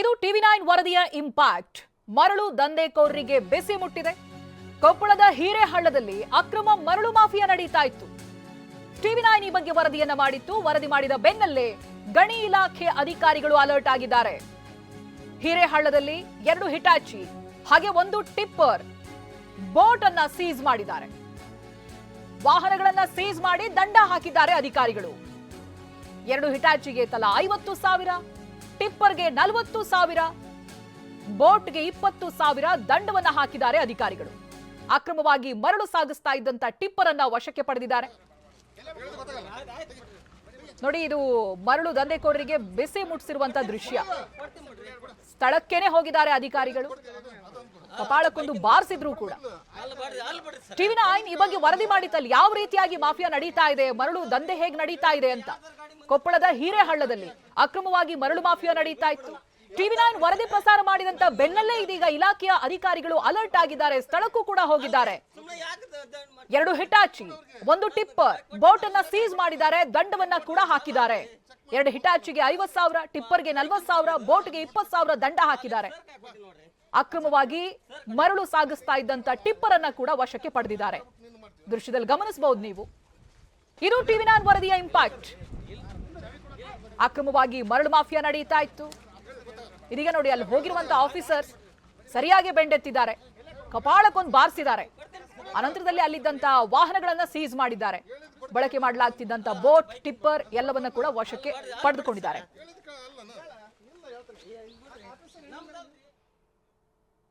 ಇದು TV nine ವರದಿಯ impact. ಮರಳು ದಂಧೆಕೋರರಿಗೆ ಬೆಸಿ ಮುಟ್ಟಿದೆ. ಕೊಪ್ಪಳದ ಹಿರೇಹಳ್ಳದಲ್ಲಿ ಅಕ್ರಮ ಮರಳು ಮಾಫಿಯಾ ನಡೀತಾ ಇತ್ತು. ಟಿವಿ ನೈನ್ ಈ ಬಗ್ಗೆ ವರದಿಯನ್ನ ಮಾಡಿತ್ತು. ವರದಿ ಮಾಡಿದ ಬೆನ್ನಲ್ಲೇ ಗಣಿ ಇಲಾಖೆ ಅಧಿಕಾರಿಗಳು ಅಲರ್ಟ್ ಆಗಿದ್ದಾರೆ. ಹಿರೇಹಳ್ಳದಲ್ಲಿ ಎರಡು ಹಿಟಾಚಿ, ಹಾಗೆ ಒಂದು ಟಿಪ್ಪರ್ ಬೋಟ್ ಅನ್ನ ಸೀಸ್ ಮಾಡಿದ್ದಾರೆ. ವಾಹನಗಳನ್ನ ಸೀಸ್ ಮಾಡಿ ದಂಡ ಹಾಕಿದ್ದಾರೆ ಅಧಿಕಾರಿಗಳು. ಎರಡು ಹಿಟಾಚಿಗೆ ತಲಾ ಐವತ್ತು ಸಾವಿರ. ಟಿಪ್ಪರ್ಗೆ ನಲವತ್ತು ಸಾವಿರ, ಬೋಟ್ಗೆ ಇಪ್ಪತ್ತು ಸಾವಿರ ದಂಡವನ್ನ ಹಾಕಿದ್ದಾರೆ ಅಧಿಕಾರಿಗಳು. ಅಕ್ರಮವಾಗಿ ಮರಳು ಸಾಗಿಸ್ತಾ ಇದ್ದಂತ ಟಿಪ್ಪರ್ ಅನ್ನ ವಶಕ್ಕೆ ಪಡೆದಿದ್ದಾರೆ. ನೋಡಿ, ಇದು ಮರಳು ದಂಧೆಕೋರರಿಗೆ ಬಿಸಿ ಮುಟ್ಟಿಸಿರುವಂತ ದೃಶ್ಯ. ಸ್ಥಳಕ್ಕೇನೆ ಹೋಗಿದ್ದಾರೆ ಅಧಿಕಾರಿಗಳು. ಕಪಾಳಕ್ಕೊಂದು ಬಾರಿಸಿದ್ರು ಕೂಡ. ಟಿವಿನ ನೈನ್ ಈ ಬಗ್ಗೆ ವರದಿ ಮಾಡಿತ್ತಲ್ಲಿ ಯಾವ ರೀತಿಯಾಗಿ ಮಾಫಿಯಾ ನಡೀತಾ ಇದೆ, ಮರಳು ದಂಧೆ ಹೇಗೆ ನಡೀತಾ ಇದೆ ಅಂತ. ಕೊಪ್ಪಳದ ಹಿರೇಹಳ್ಳದಲ್ಲಿ ಅಕ್ರಮವಾಗಿ ಮರಳು ಮಾಫಿಯಾ ನಡೀತಾ ಇತ್ತು ಟಿವಿ ನೈನ್ ವರದಿ ಪ್ರಸಾರ ಮಾಡಿದಂತ ಬೆನ್ನಲ್ಲೇ ಇದೀಗ ಇಲಾಖೆಯ ಅಧಿಕಾರಿಗಳು ಅಲರ್ಟ್ ಆಗಿದ್ದಾರೆ. ಸ್ಥಳಕ್ಕೂ ಕೂಡ ಹೋಗಿದ್ದಾರೆ. ಎರಡು ಹಿಟಾಚಿ, ಒಂದು ಟಿಪ್ಪರ್ ಬೋಟ್ ಅನ್ನ ಸೀಸ್ ಮಾಡಿದ್ದಾರೆ. ದಂಡವನ್ನ ಕೂಡ ಹಾಕಿದ್ದಾರೆ. ಎರಡು ಹಿಟಾಚಿಗೆ ಐವತ್ ಸಾವಿರ, ಟಿಪ್ಪರ್ಗೆ ನಲ್ವತ್ ಸಾವಿರ, ಬೋಟ್ಗೆ ಇಪ್ಪತ್ ಸಾವಿರ ದಂಡ ಹಾಕಿದ್ದಾರೆ. ಅಕ್ರಮವಾಗಿ ಮರಳು ಸಾಗಿಸ್ತಾ ಇದ್ದಂತ ಟಿಪ್ಪರ್ ಅನ್ನ ಕೂಡ ವಶಕ್ಕೆ ಪಡೆದಿದ್ದಾರೆ. ದೃಶ್ಯದಲ್ಲಿ ಗಮನಿಸಬಹುದು ನೀವು. ಇದು ಟಿವಿ ನಾನ್ ವರದಿಯ ಇಂಪ್ಯಾಕ್ಟ್. ಅಕ್ರಮವಾಗಿ ಮರಳು ಮಾಫಿಯಾ ನಡೀತಾ ಇತ್ತು. ಇದೀಗ ನೋಡಿ ಅಲ್ಲಿ ಹೋಗಿರುವಂತ ಆಫೀಸರ್ಸ್ ಸರಿಯಾಗಿ ಬೆಂಡೆತ್ತಿದ್ದಾರೆ. ಕಪಾಳಕ್ಕೊಂದು ಬಾರಿಸಿದ್ದಾರೆ. ಅನಂತರದಲ್ಲಿ ಅಲ್ಲಿದ್ದಂತ ವಾಹನಗಳನ್ನ ಸೀಸ್ ಮಾಡಿದ್ದಾರೆ. ಬಳಕೆ ಮಾಡಲಾಗ್ತಿದ್ದಂತ ಬೋಟ್, ಟಿಪ್ಪರ್ ಎಲ್ಲವನ್ನ ಕೂಡ ವಶಕ್ಕೆ ಪಡೆದುಕೊಂಡಿದ್ದಾರೆ.